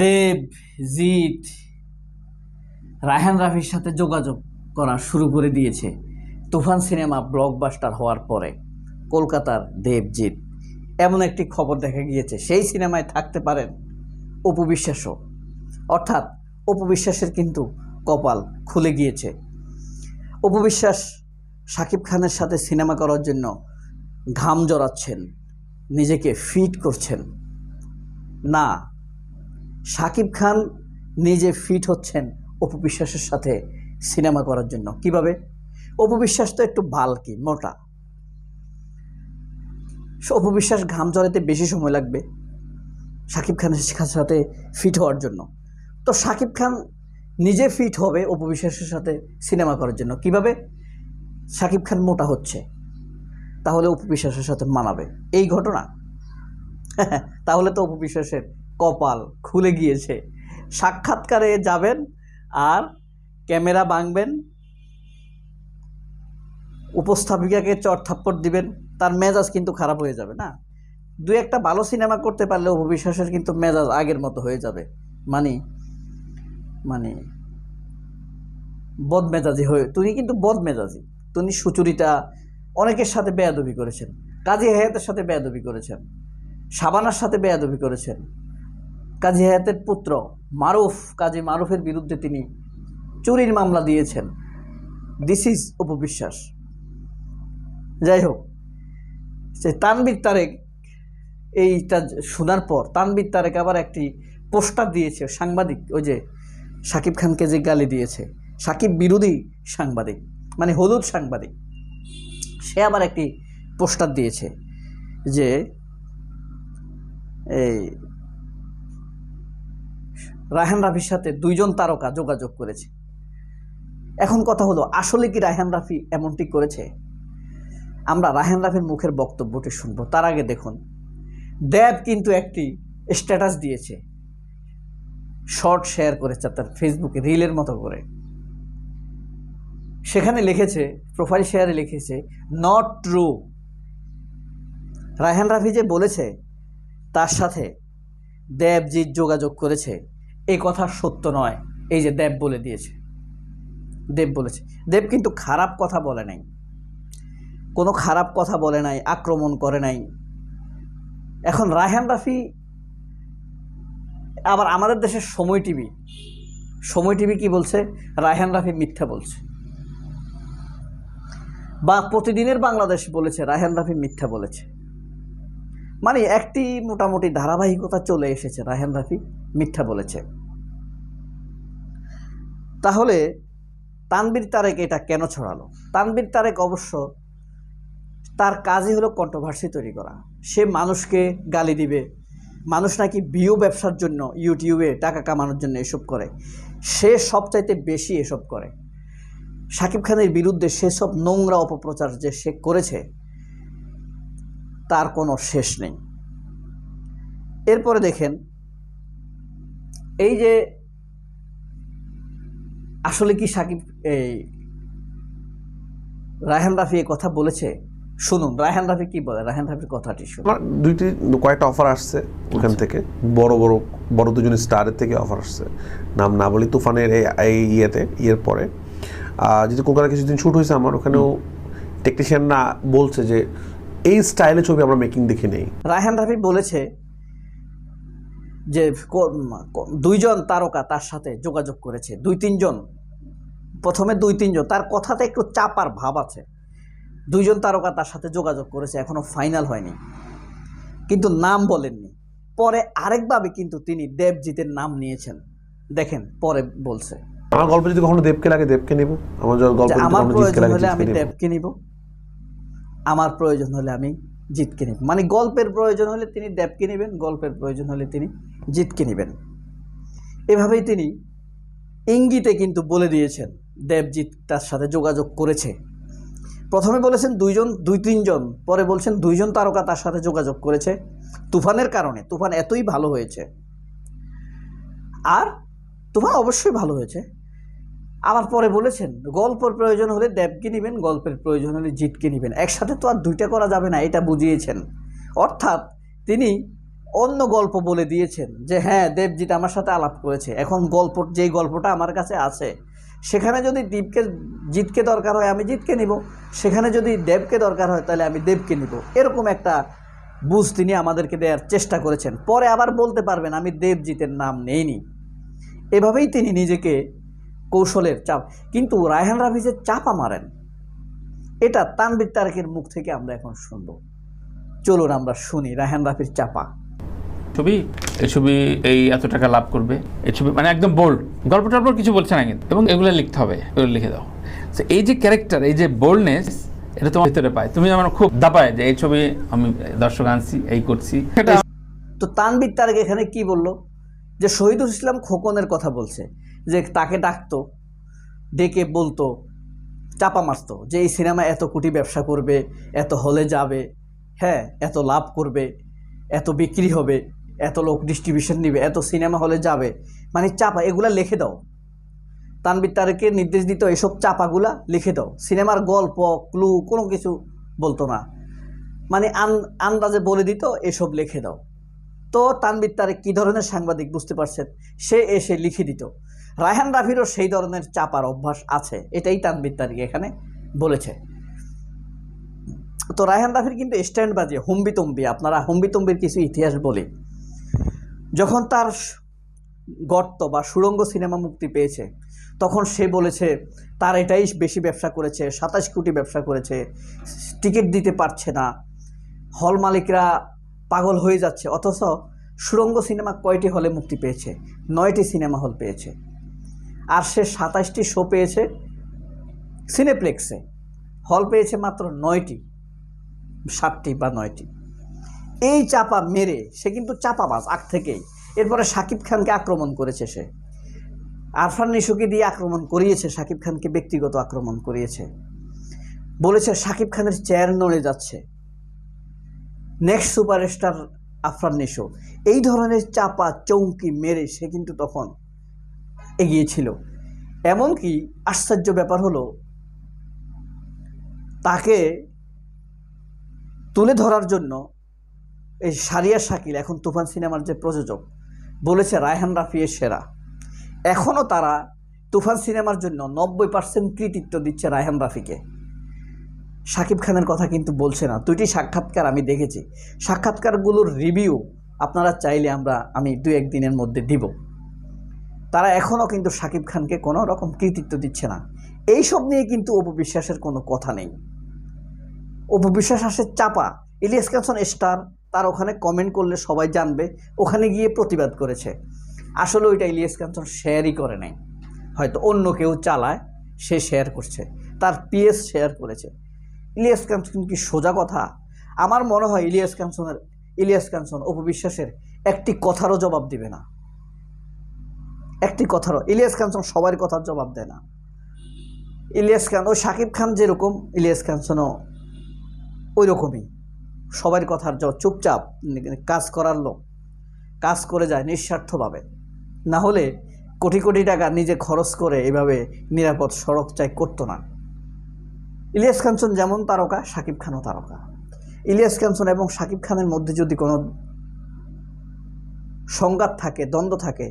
দেব, জিৎ, রায়হান রাফির সাথে যোগাযোগ করা শুরু করে দিয়েছে। তুফান সিনেমা ব্লকবাস্টার হওয়ার পরে কলকাতার দেবজিৎ এমন একটি খবর দেখা গিয়েছে, সেই সিনেমায় থাকতে পারেন অপবিশ্বাসও অর্থাৎ অপবিশ্বাসের কিন্তু কপাল খুলে গিয়েছে। অপবিশ্বাস শাকিব খানের সাথে সিনেমা করার জন্য ঘাম জড়াচ্ছেন, নিজেকে ফিট করছেন। না শাকিব খান নিজে ফিট হচ্ছেন অপবিশ্বাসের সাথে সিনেমা করার জন্য। কীভাবে? অপবিশ্বাস তো একটু বালকি, মোটা। অপবিশ্বাস ঘাম জড়াতে বেশি সময় লাগবে শাকিব খানের সাথে ফিট হওয়ার জন্য। তো শাকিব খান নিজে ফিট হবে অপবিশ্বাসের সাথে সিনেমা করার জন্য। কীভাবে? শাকিব খান মোটা হচ্ছে, তাহলে অপবিশ্বাসের সাথে মানাবে। এই ঘটনা? তাহলে তো অপবিশ্বাসের কপাল খুলে গিয়েছে। সাক্ষাৎকারে যাবেন আর ক্যামেরা ভাঙবেন, উপস্থাপিকাকে চট থাপ্পড় দিবেন, তার মেজাজ কিন্তু খারাপ হয়ে যাবে না। দু একটা ভালো সিনেমা করতে পারলে অপবিশ্বাসের কিন্তু মেজাজ আগের মতো হয়ে যাবে। মানে মানে বদমেজাজি হয়ে, তুমি কিন্তু বদমেজাজি। তুমি সুচরিতা অনেকের সাথে বেয়াদবি করেছেন, কাজী হায়াতের সাথে বেয়াদবি করেছেন সাবানার সাথে বেয়াদবি করেছেন। কাজী হায়াতের পুত্র মারুফ, কাজী মারুফের বিরুদ্ধে তিনি চুরির মামলা দিয়েছেন। দিস ইজ অপবিশ্বাস যাই হোক, সে তানবির তারেক এইটা শোনার পর তানবির তারেক আবার একটি পোস্টার দিয়েছে, সাংবাদিক, ওই যে সাকিব খানকে যে গালি দিয়েছে, সাকিব বিরোধী সাংবাদিক মানে হলুদ সাংবাদিক, সে আবার একটি পোস্টার দিয়েছে যে এই রায়হান রাফির সাথে দুইজন তারকা যোগাযোগ করেছে। এখন কথা হলো, আসলে কি রায়হান রাফি এমনটি করেছে? আমরা রায়হান রাফির মুখের বক্তব্যটি শুনব। তার আগে দেখুন, দেব কিন্তু একটি স্ট্যাটাস দিয়েছে। শর্ট শেয়ার করেছে তার ফেসবুকে রিলের মতো করে। সেখানে লিখেছে প্রোফাইল শেয়ারে লিখেছে নট ট্রু রায়হান রাফি যে বলেছে, তার সাথে দেবজিৎ যোগাযোগ করেছে। এই কথা সত্য নয়। এই যে দেব বলে দিয়েছে। দেব বলেছে। দেব কিন্তু খারাপ কথা বলে নাই। কোনো খারাপ কথা বলে নাই, আক্রমণ করে নাই। এখন রায়হান রাফি আবার আমাদের দেশের সময় টিভি। সময় টিভি কি বলছে? রায়হান রাফি মিথ্যা বলছে। বা প্রতিদিনের বাংলাদেশ বলেছে, রায়হান রাফি মিথ্যা বলেছে। মানে একটি মোটামুটি ধারাবাহিকতা চলে এসেছে, রায়হান রাফি মিথ্যা বলেছে। তাহলে তানবীর তারেক এটা কেন ছড়ালো? তানবীর তারেক অবশ্য তার কাজই হলো কন্ট্রোভার্সি তৈরি করা। সে মানুষকে গালি দিবে। মানুষ নাকি বিও ব্যবসার জন্য ইউটিউবে টাকা কামানোর জন্য এসব করে। সে সবচাইতে বেশি এসব করে। শাকিব খানের বিরুদ্ধে সেসব নোংরা অপপ্রচার যে সে করেছে, তার কোনো শেষ নেই। এরপরে দেখেন, এই যে আসলে কি সাকিব এই রায়হান রাফি এ কথা বলেছে? শুনুন রায়হান রাফি কি বলে? রায়হান রাফির কথাটি শুনুন। দুইটি কয়েকটা অফার আসছে ওখান থেকে। বড় বড় বড় দুজন স্টারের থেকে অফার আসছে। নাম না বলি তুফানের এই ইয়েতে ইয়ের পরে। আহ, যেহেতু কলকাতা কিছুদিন শ্যুট হয়েছে আমার ওখানেও টেকনিশিয়ানরা বলছে যে এই স্টাইলে ছবি আমরা মেকিং দেখে নেই। রায়হান রাফি বলেছে যে দুইজন তারকা তার সাথে যোগাযোগ করেছে দুই তিনজন। প্রথমে দুই তিনজন তার কথাতে একটু চাপার ভাব আছে। দুইজন তারকা তার সাথে যোগাযোগ করেছে এখনও ফাইনাল হয়নি। কিন্তু নাম বলেননি। পরে আরেকভাবে কিন্তু তিনি দেবজিতের নাম নিয়েছেন। দেখেন পরে বলছে। আমার গল্প যদি কখনো দেবকে লাগে দেবকে নেব। আমার গল্প আমার প্রয়োজন হলে আমি দেবকে নিব। আমার প্রয়োজন হলে আমি জিতকে নিব মানে গল্পের প্রয়োজন হলে তিনি দেবকে নেবেন, গল্পের প্রয়োজন হলে তিনি জিতকে নেবেন। এভাবেই তিনি ইঙ্গিতে কিন্তু বলে দিয়েছেন দেবজিৎ তার সাথে যোগাযোগ করেছে। প্রথমে বলেছেন দুইজন, দুই তিনজন, পরে বলছেন দুইজন তারকা তার সাথে যোগাযোগ করেছে তুফানের কারণে। তুফান এতই ভালো হয়েছে। আর তুফান অবশ্যই ভালো হয়েছে। আবার পরে বলেছেন, গল্পের প্রয়োজন হলে দেবকে নেবেন, গল্পের প্রয়োজন হলে জিতকে নেবেন। একসাথে তো আর দুইটা করা যাবে না, এটা বুঝিয়েছেন। অর্থাৎ তিনি অন্য গল্প বলে দিয়েছেন যে হ্যাঁ দেবজিৎ আমার সাথে আলাপ করেছে। এখন গল্প, যেই গল্পটা আমার কাছে আছে, সেখানে যদি দীপকে জিতকে দরকার হয়, আমি জিতকে নিব। সেখানে যদি দেবকে দরকার হয়, তাহলে আমি দেবকে নিব। এরকম একটা বুঝ তিনি আমাদেরকে দেওয়ার চেষ্টা করেছেন। পরে আবার বলতে পারবেন, আমি দেবজিতের নাম নেইনি। এভাবেই তিনি নিজেকে কৌশলের চাপ। কিন্তু রায়হান রাফিজের চাপা মারেন এটা তানবির তারেকের মুখ থেকে আমরা এখন শুনব। চলুন আমরা শুনি রায়হান রাফির চাপা। ছবি এই ছবি এই এত টাকা লাভ করবে এই ছবি মানে একদম বোল্ড গল্প টল্প কিছু বলছে না কিন্তু এবং এগুলো লিখতে হবে এগুলো লিখে দাও। তো এই যে ক্যারেক্টার এই যে বোল্ডনেস এটা তোমার ভিতরে পায়। তুমি আমার খুব দাপায় যে এই ছবি আমি দর্শক আনছি এই করছি। তো তানবির তারেক এখানে কি বলল? যে শহীদুল ইসলাম খোকনের কথা বলছে। যে তাকে ডাকতো, ডেকে বলতো, চাপা মারতো যে এই সিনেমা এত কোটি ব্যবসা করবে, এত হলে যাবে হ্যাঁ এত লাভ করবে, এত বিক্রি হবে, এত লোক ডিস্ট্রিবিউশন নিবে, এত সিনেমা হলে যাবে। মানে চাপা, এগুলা লিখে দাও। তানবির তারেকে নির্দেশ দিত, এসব চাপাগুলা লিখে দাও। সিনেমার গল্প, ক্লু, কোনো কিছু বলতো না। মানে আন, আন্দাজে বলে দিত, এসব লিখে দাও। তো তানবির তারেক কী ধরনের সাংবাদিক বুঝতে পারছেন? সে এসে লিখে দিত। রায়হান রাফিরও সেই ধরনের চাপার অভ্যাস আছে, এটাই তানবির তারিক এখানে বলেছে। তো রায়হান রাফির কিন্তু স্ট্যান্ড বাজে, হুম্বিতম্বি, আপনারা হুম্বিতম্বির কিছু ইতিহাস বলি। যখন তার গর্ত বা সুড়ঙ্গ সিনেমা মুক্তি পেয়েছে, তখন সে বলেছে, তার এটাই বেশি ব্যবসা করেছে, সাতাশ কোটি ব্যবসা করেছে, টিকিট দিতে পারছে না, হল মালিকরা পাগল হয়ে যাচ্ছে, অথচ সুরঙ্গ সিনেমা কয়টি হলে মুক্তি পেয়েছে? নয়টি সিনেমা হল পেয়েছে। আর সে সাতাশটি শো পেয়েছে সিনেপ্লেক্সে হল পেয়েছে মাত্র নয়টি, সাতটি বা নয়টি। এই চাপা মেরে সে কিন্তু চাপাবাজ আগ থেকেই। এরপরে শাকিব খানকে আক্রমণ করেছে সে। আরফান নিশুকে দিয়ে আক্রমণ করিয়েছে শাকিব খানকে ব্যক্তিগত আক্রমণ করিয়েছে। বলেছে শাকিব খানের চেয়ার নড়ে যাচ্ছে। Next superstar Afran Nisho. এই ধরনের চাপা চৌকি মেরে সে কিন্তু তখন এগিয়েছিল। এমনকি আশ্চর্য ব্যাপার হলো, তাকে তুলে ধরার জন্য এই সারিয়া শাকিল, এখন তুফান সিনেমার যে প্রযোজক, বলেছে রায়হান রাফিয়ের সেরা। এখনও তারা তুফান সিনেমার জন্য নব্বই পার্সেন্ট কৃতিত্ব দিচ্ছে রায়হান রাফিকে। শাকিব খানের কথা কিন্তু বলছে না। দুইটি সাক্ষাৎকার আমি দেখেছি। সাক্ষাৎকারগুলোর রিভিউ আপনারা চাইলে আমরা, আমি দু একদিনের মধ্যে দিব। তারা এখনও কিন্তু শাকিব খানকে কোনো রকম কৃতিত্ব দিচ্ছে না। এইসব নিয়ে কিন্তু অপবিশ্বাসের কোনো কথা নেই। অপবিশ্বাস আসে চাপা। ইলিয়াস কাঞ্চন স্টার তার ওখানে কমেন্ট করলে সবাই জানবে, ওখানে গিয়ে প্রতিবাদ করেছে। আসলে ওইটা ইলিয়াস কাঞ্চন শেয়ারই করে নাই। হয়তো অন্য কেউ চালায়, সে শেয়ার করছে। তার পিএস শেয়ার করেছে। ইলিয়াস কাঞ্চন কি সোজা কথা? আমার মনে হয় ইলিয়াস কাঞ্চনের ইলিয়াস কাঞ্চন অপবিশ্বাসের একটি কথারও জবাব দিবে না। একটি কথারও ইলিয়াস কাঞ্চন সবার কথার জবাব দেয় না। ইলিয়াস খান ও শাকিব খান যেরকম, ইলিয়াস কাঞ্চনও ওই রকমই সবার কথার জ চুপচাপ কাজ করার লোক, কাজ করে যায় নিঃস্বার্থভাবে। না হলে কোটি কোটি টাকা নিজে খরচ করে এভাবে নিরাপদ সড়ক চাই করতো না। ইলিয়াস খানসন যেমন তারকা শাকিব খানও তারকা। ইলিয়াস কাঞ্চন এবং শাকিব খানের মধ্যে যদি কোনো সংঘাত থাকে, দ্বন্দ্ব থাকে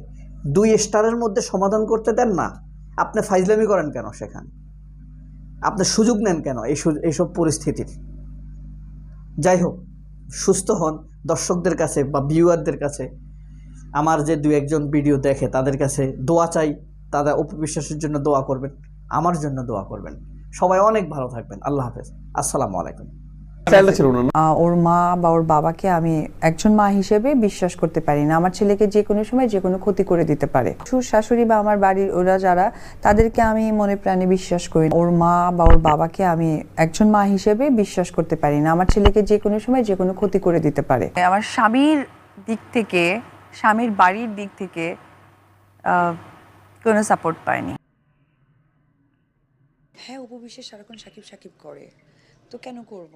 দুই স্টারের মধ্যে সমাধান করতে দেন না। আপনি ফাইজলামি করেন কেন সেখানে? আপনি সুযোগ নেন কেন এই এইসব পরিস্থিতির? যাই হোক, সুস্থ হন দর্শকদের কাছে বা ভিউয়ারদের কাছে। আমার যে দু একজন ভিডিও দেখে তাদের কাছে দোয়া চাই তাদের উপবিশ্বাসের জন্য দোয়া করবেন, আমার জন্য দোয়া করবেন। সবাই অনেক ভালো থাকবেন। আল্লাহ হাফেজ। আসসালামু আলাইকুম। ছিল না ওর মা বা ওর বাবাকে আমি একজন মা হিসেবে বিশ্বাস করতে পারি না। আমার ছেলেকে যে কোনো সময় যে কোনো ক্ষতি করে দিতে পারে। শ্বশুর শাশুড়ি বা আমার বাড়ির ওরা যারা তাদেরকে আমি মনে প্রাণে বিশ্বাস করি ওর মা বা ওর বাবাকে আমি একজন মা হিসেবে বিশ্বাস করতে পারি না। আমার ছেলেকে যে কোনো সময় যে কোনো ক্ষতি করে দিতে পারে। আমার স্বামীর দিক থেকে স্বামীর বাড়ির দিক থেকে আহ, কোনো সাপোর্ট পায়নি হ্যাঁ উপবিশ্বাস সারাক্ষণ সাকিব সাকিব করে। তো কেন করব?